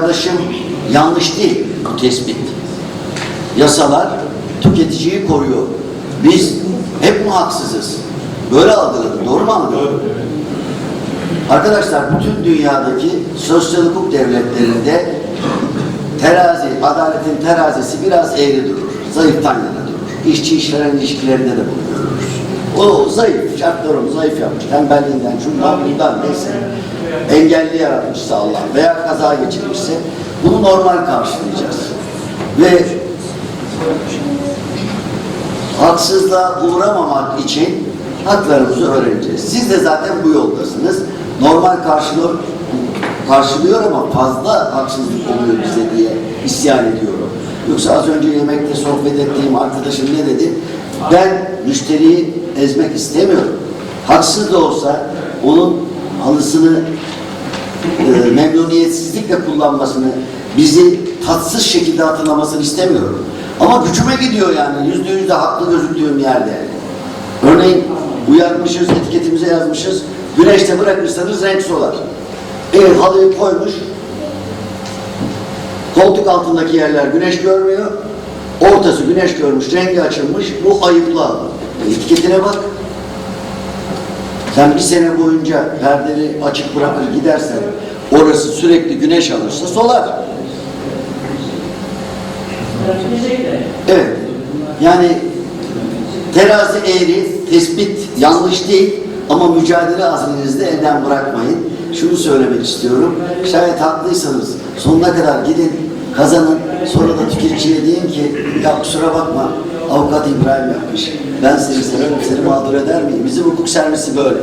yaklaşım yanlış değil bu tespit. Yasalar tüketiciyi koruyor. Biz hep mi haksızız? Böyle algıladım. Doğru mu anladım? Arkadaşlar bütün dünyadaki sosyal hukuk devletlerinde terazi, adaletin terazisi biraz eğri durur. Zayıftan yana durur. İşçi işveren ilişkilerinde de bunu görürüz. O zayıf, şartlarını zayıf yapmış. Tembelliğinden, şundan bundan neyse. Engelli yaratmışsa Allah veya kaza geçirmişse bunu normal karşılayacağız. Ve haksızlığa uğramamak için haklarımızı öğreneceğiz. Siz de zaten bu yoldasınız. Normal karşılıyor, karşılıyor ama fazla haksızlık oluyor bize diye isyan ediyorum. Yoksa az önce yemekte sohbet ettiğim arkadaşım ne dedi? Ben müşteriyi ezmek istemiyorum. Haksız da olsa onun halısını e, memnuniyetsizlikle kullanmasını, bizi tatsız şekilde hatırlamasını istemiyorum. Ama gücüme gidiyor yani. Yüzde yüz de haklı gözüktüğüm yerde. Örneğin uyarmışız, etiketimize yazmışız. Güneşte bırakırsanız renk solar. Evet halıyı koymuş. Koltuk altındaki yerler güneş görmüyor. Ortası güneş görmüş, rengi açılmış. Bu ayıplı. E, Etiketine bak. Sen bir sene boyunca perdeleri açık bırakır gidersen orası sürekli güneş alırsa solar. Evet. Yani terazi eğri, tespit yanlış değil ama mücadele azminizi de elden bırakmayın. Şunu söylemek istiyorum. Şayet haklıysanız sonuna kadar gidin, kazanın. Sonra da tüketiciye deyin ki ya kusura bakma avukat İbrahim yapmış. Ben seni severim, seni mağdur eder miyim? Bizim hukuk servisi böyle.